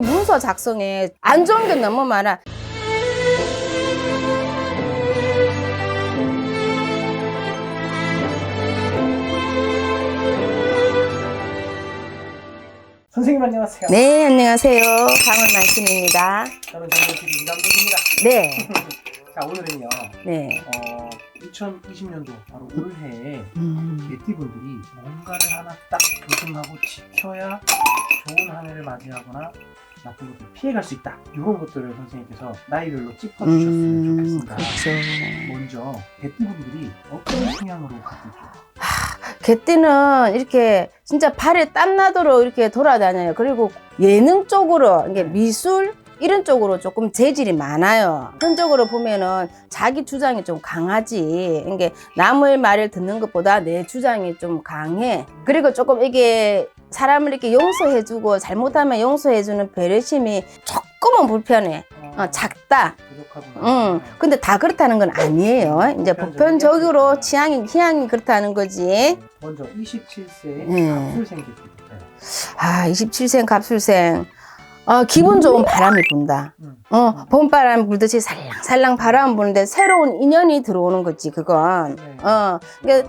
문서 작성에 안 좋은 게 너무 많아. 선생님 안녕하세요. 네, 안녕하세요. 말씀입니다. 저는 정보TV 이남동입니다. 네, 자 오늘은요. 네. 어, 2020년도 바로 올해에 음, 예띠분들이 뭔가를 하나 딱 조심하고 지켜야 좋은 한 해를 맞이하거나 나쁜 것들 피해갈 수 있다. 이런 것들을 선생님께서 나이별로 짚어주셨으면 음, 좋겠습니다. 그렇죠. 먼저 예띠분들이 어떤 성향으로 있죠? 개띠는 이렇게 진짜 발에 땀 나도록 이렇게 돌아다녀요. 그리고 예능 쪽으로, 이게 미술, 이런 쪽으로 조금 재질이 많아요. 현적으로 보면은 자기 주장이 좀 강하지. 이게 남의 말을 듣는 것보다 내 주장이 좀 강해. 그리고 조금 이게 사람을 이렇게 용서해주고 잘못하면 용서해주는 배려심이 조금은 불편해. 어, 작다. 응. 근데 다 그렇다는 건 아니에요. 이제 보편적으로 취향이, 희향이 그렇다는 거지. 먼저 27세 네. 갑술생 예띠부터요. 아, 27생 갑술생. 어, 기분 좋은 바람이 분다. 음. 어, 봄바람 불듯이 살랑살랑 바람 부는데 새로운 인연이 들어오는 거지, 그건. 네. 어, 그러니까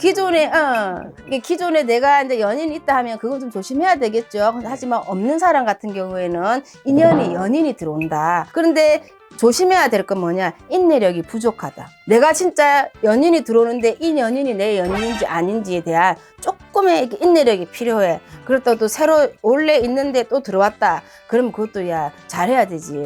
기존에, 어, 이게 기존에 내가 이제 연인이 있다 하면 그건 좀 조심해야 되겠죠. 근데 하지만 없는 사람 같은 경우에는 인연이, 연인이 들어온다. 그런데 조심해야 될 건 뭐냐? 인내력이 부족하다. 내가 진짜 연인이 들어오는데 이 연인이 내 연인인지 아닌지에 대한 조금의 인내력이 필요해. 그렇다고 또 새로 원래 있는데 또 들어왔다. 그러면 그것도 야 잘해야 되지.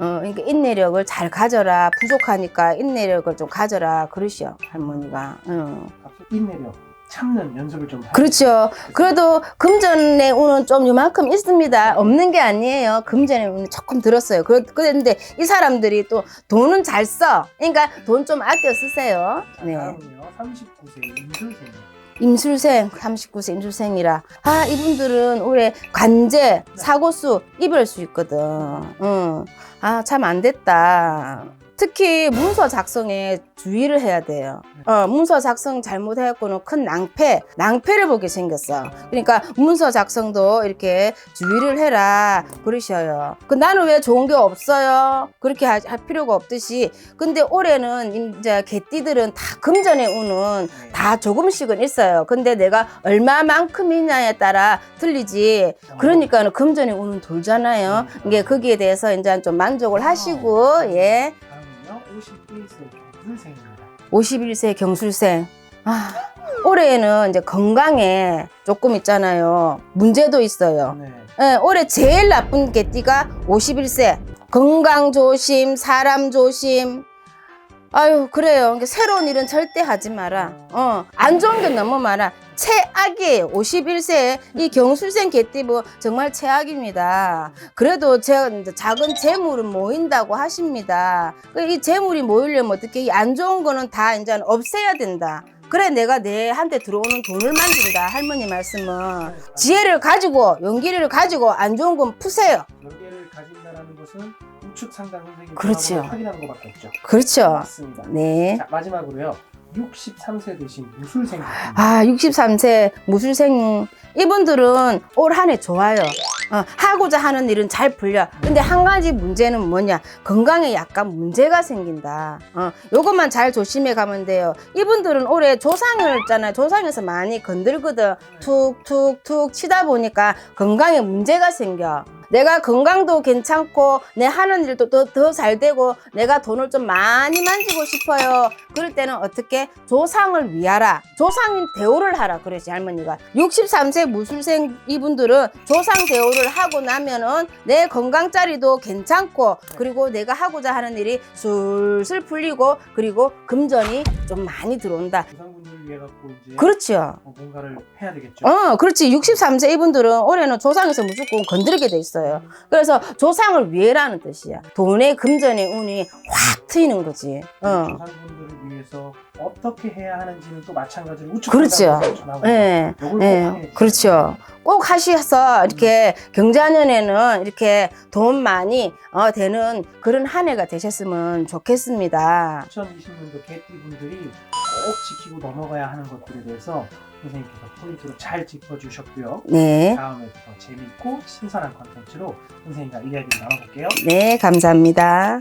어, 그러니까 인내력을 잘 가져라. 부족하니까 인내력을 좀 가져라. 그러시오 할머니가. 응. 인내력 참는 연습을 좀 해야 그렇죠. 그래도 금전의 운은 좀 요만큼 있습니다. 없는 게 아니에요. 금전의 운은 조금 들었어요. 그런데 이 사람들이 또 돈은 잘 써. 그러니까 돈 좀 아껴 쓰세요. 네. 다음은요 39세 임술생 임술생, 39세 임술생이라. 아, 이분들은 올해 관제, 사고수 입을 수 있거든. 응. 아, 참 안 됐다. 특히 문서 작성에 주의를 해야 돼요. 어, 문서 작성 잘못해갖고는 큰 낭패, 낭패를 보게 생겼어. 그러니까 문서 작성도 이렇게 주의를 해라. 그러셔요. 그 나는 왜 좋은 게 없어요? 그렇게 할, 할 필요가 없듯이. 근데 올해는 이제 개띠들은 다 금전의 운은 네. 다 조금씩은 있어요. 근데 내가 얼마만큼이냐에 따라 틀리지. 그러니까는 금전의 운은 돌잖아요. 이게 거기에 대해서 이제 좀 만족을 하시고, 예. 다음은요 51세 교술생입니다 51세 경술생. 아, 올해는 이제 건강에 조금 있잖아요. 문제도 있어요. 네. 예, 올해 제일 나쁜 개띠가 51세. 건강 조심, 사람 조심. 아유, 그래요. 그러니까 새로운 일은 절대 하지 마라. 어, 안 좋은 게 너무 많아. 최악이에요. 51세 이 경술생 개띠부 정말 최악입니다. 그래도 제 작은 재물은 모인다고 하십니다. 그이 재물이 모이려면 어떻게 이 안 좋은 거는 다 이제 없애야 된다. 그래 내가 내한테 들어오는 돈을 만든다 할머니 말씀은 지혜를 가지고 용기를 가지고 안 좋은 건 푸세요. 연계를 가진다라는 것은 우측 상단 선생님 그렇지요. 확인하는 것밖에 없죠 그렇죠. 맞습니다 네. 자 마지막으로요 63세 되신 무술생 아, 63세 무술생 이분들은 올 한 해 좋아요. 어, 하고자 하는 일은 잘 풀려. 근데 한 가지 문제는 뭐냐? 건강에 약간 문제가 생긴다. 어, 요것만 잘 조심해 가면 돼요. 이분들은 올해 조상을 있잖아요. 조상에서 많이 건들거든. 툭툭툭 치다 보니까 건강에 문제가 생겨. 내가 건강도 괜찮고 내 하는 일도 더더잘 되고 내가 돈을 좀 많이 만지고 싶어요. 그럴 때는 어떻게 조상을 위하라. 조상 대우를 하라 그러지 할머니가. 63세 무술생 이분들은 조상 대우를 하고 나면은 내 건강 자리도 괜찮고 그리고 내가 하고자 하는 일이 술술 풀리고 그리고 금전이 좀 많이 들어온다. 조상분들을 위해 갖고 이제 그렇죠. 어, 뭔가를 해야 되겠죠 어, 그렇지. 63세 이분들은 올해는 조상에서 무조건 건드리게 돼 있어 요. 그래서 조상을 위해라는 뜻이야. 돈의 금전의 운이 확 트이는 거지. 어. 조상분들을 위해서 어떻게 해야 하는지는 또 마찬가지로 우측 그렇죠. 예. 확인해 그렇죠. 꼭 하셔서 이렇게 경자년에는 이렇게 돈 많이 어, 되는 그런 한 해가 되셨으면 좋겠습니다. 2020년도 개띠분들이 꼭 지키고 넘어가야 하는 것들에 대해서 선생님께서 포인트로 잘 짚어주셨고요. 네. 다음에 더 재밌고 신선한 컨텐츠로 선생님과 이야기를 나눠볼게요. 네, 감사합니다.